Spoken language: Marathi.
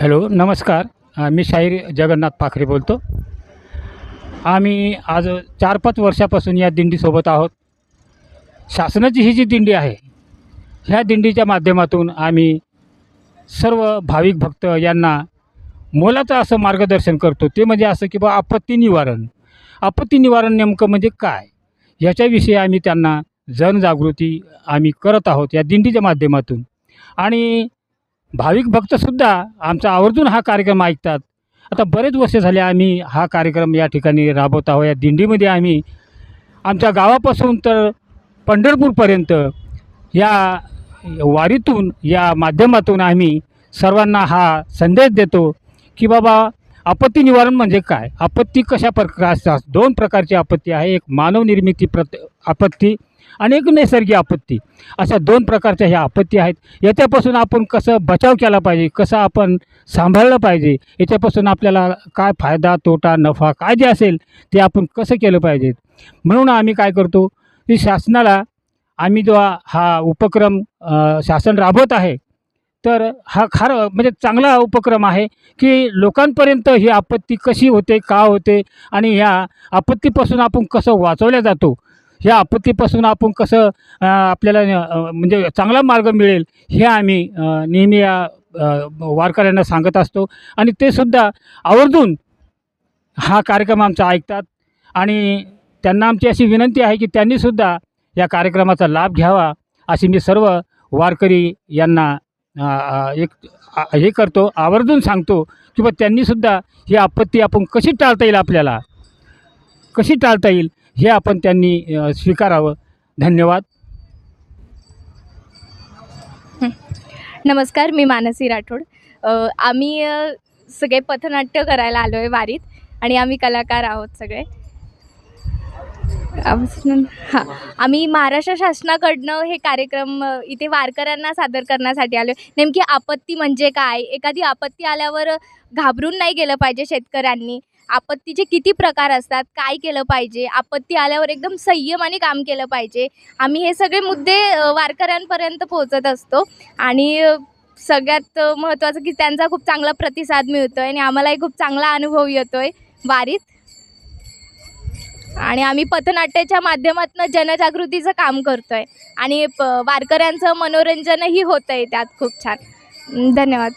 हॅलो नमस्कार. मी शाहीर जगन्नाथ पाखरे बोलतो. आम्ही आज चार पाच वर्षापासून या दिंडीसोबत आहोत. शासनाची ही जी दिंडी आहे ह्या दिंडीच्या माध्यमातून आम्ही सर्व भाविक भक्त यांना मोलाचं असं मार्गदर्शन करतो. ते म्हणजे असं की बा आपत्ती निवारण. आपत्ती निवारण नेमकं म्हणजे काय? याच्याविषयी आम्ही त्यांना जनजागृती आम्ही करत आहोत या दिंडीच्या माध्यमातून. आणि भाविक भक्तसुद्धा आमचा आवर्जून हा कार्यक्रम ऐकतात. आता बरेच वर्ष झाले आम्ही हा कार्यक्रम या ठिकाणी राबवत आहोत. या दिंडीमध्ये आम्ही आमच्या गावापासून तर पंढरपूरपर्यंत या वारीतून या माध्यमातून आम्ही सर्वांना हा संदेश देतो की बाबा आपत्ती निवारण म्हणजे काय? आपत्ती कशा प्रकारच्या दोन प्रकारची आपत्ती आहे. एक मानवनिर्मिती प्रत आपत्ती अनेक नैसर्गिक आपत्ती. अशा दोन प्रकारच्या ह्या आपत्ती आहेत. याच्यापासून आपण कसं बचाव केला पाहिजे? कसं आपण सांभाळलं पाहिजे? याच्यापासून आपल्याला काय फायदा तोटा नफा काय जे असेल ते आपण कसं केलं पाहिजे? म्हणून आम्ही काय करतो? की शासनाला आम्ही जो हा उपक्रम शासन राबवत आहे तर हा खार म्हणजे चांगला उपक्रम आहे की लोकांपर्यंत ही आपत्ती कशी होते का होते आणि ह्या आपत्तीपासून आपण कसं वाचवल्या जातो? ह्या आपत्तीपासून आपण कसं आपल्याला म्हणजे चांगला मार्ग मिळेल हे आम्ही नेहमी या वारकऱ्यांना सांगत असतो. आणि ते सुद्धा आवर्जून हा कार्यक्रम आमचा ऐकतात. आणि त्यांना आमची अशी विनंती आहे की त्यांनीसुद्धा या कार्यक्रमाचा लाभ घ्यावा अशी मी सर्व वारकरी यांना एक हे करतो आवर्जून सांगतो की बा त्यांनीसुद्धा ही आपत्ती आपण कशी टाळता येईल आपल्याला? कशी टाळता येईल? हे आपण त्यांनी स्वीकारावं. धन्यवाद. नमस्कार मी मानसी राठोड. आम्ही सगळे पथनाट्य करायला आलो आहे वारीत आणि आम्ही कलाकार आहोत सगळे. हां. आम्ही महाराष्ट्र शासनाकडनं हे कार्यक्रम इथे वारकऱ्यांना सादर करण्यासाठी आलो नेमकी आपत्ती म्हणजे काय? एखादी आपत्ती आल्यावर घाबरून नाही गेलं पाहिजे शेतकऱ्यांनी? आपत्तीचे किती प्रकार असतात? काय केलं पाहिजे? आपत्ती आल्यावर एकदम संयमाने काम केलं पाहिजे. आम्ही हे सगळे मुद्दे वारकऱ्यांपर्यंत पोहोचत असतो. आणि सगळ्यात महत्त्वाचं की त्यांचा खूप चांगला प्रतिसाद मिळतो आहे आणि आम्हालाही खूप चांगला अनुभव येतो आहे वारीत आणि आम्ही पथनाट्याच्या माध्यमातून जनजागृतीचं काम करतो आहे आणि प वारकऱ्यांचं मनोरंजनही होतं आहे त्यात खूप छान. धन्यवाद.